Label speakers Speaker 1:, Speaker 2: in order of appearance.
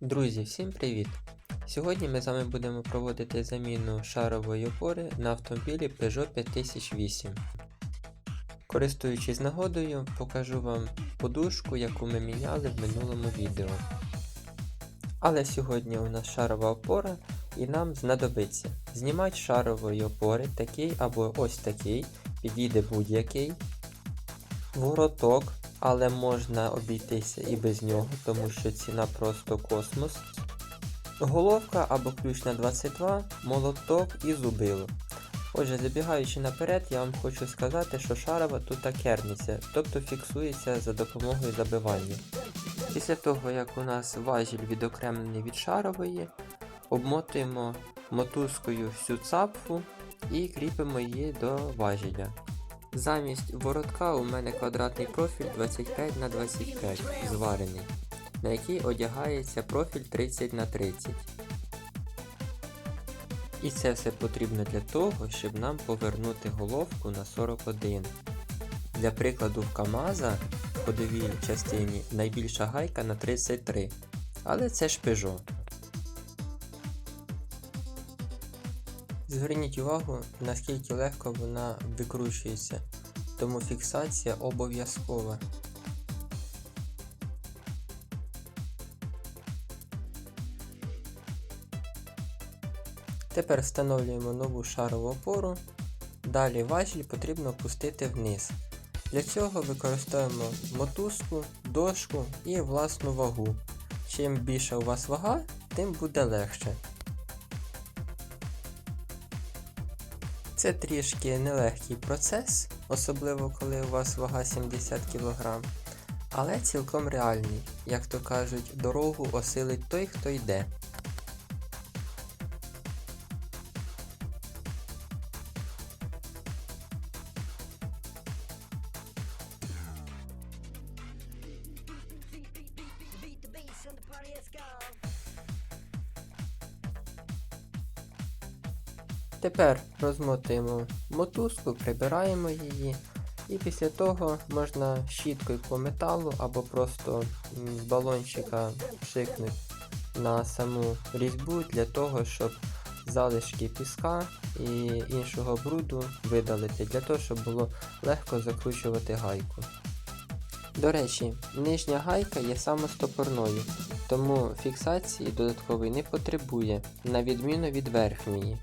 Speaker 1: Друзі, всім привіт! Сьогодні ми з вами будемо проводити заміну шарової опори на автомобілі Peugeot 5008. Користуючись нагодою, покажу вам подушку, яку ми міняли в минулому відео. Але сьогодні у нас шарова опора і нам знадобиться знімати шарової опори такий або ось такий, підійде будь-який. Вороток, але можна обійтися і без нього, тому що ціна просто космос. Головка або ключ на 22, молоток і зубило. Отже, забігаючи наперед, я вам хочу сказати, що шарова тут керниця, тобто фіксується за допомогою забивання. Після того, як у нас важіль відокремлений від шарової, обмотуємо мотузкою всю цапфу і кріпимо її до важіля. Замість воротка у мене квадратний профіль 25 на 25 зварений, на який одягається профіль 30 на 30 І це все потрібно для того, щоб нам повернути головку на 41. Для прикладу в КАМАЗа в ходовій частині найбільша гайка на 33, але це ж Peugeot. Зверніть увагу, наскільки легко вона викручується, тому фіксація обов'язкова. Тепер встановлюємо нову шарову опору. Далі важіль потрібно опустити вниз. Для цього використовуємо мотузку, дошку і власну вагу. Чим більша у вас вага, тим буде легше. Це трішки нелегкий процес, особливо коли у вас вага 70 кг, але цілком реальний, як то кажуть, дорогу осилить той, хто йде. Тепер розмотуємо мотузку, прибираємо її, і після того можна щіткою по металу або просто з балончика пшикнути на саму різьбу для того, щоб залишки піска і іншого бруду видалити, для того, щоб було легко закручувати гайку. До речі, нижня гайка є самостопорною, тому фіксації додаткової не потребує, на відміну від верхньої.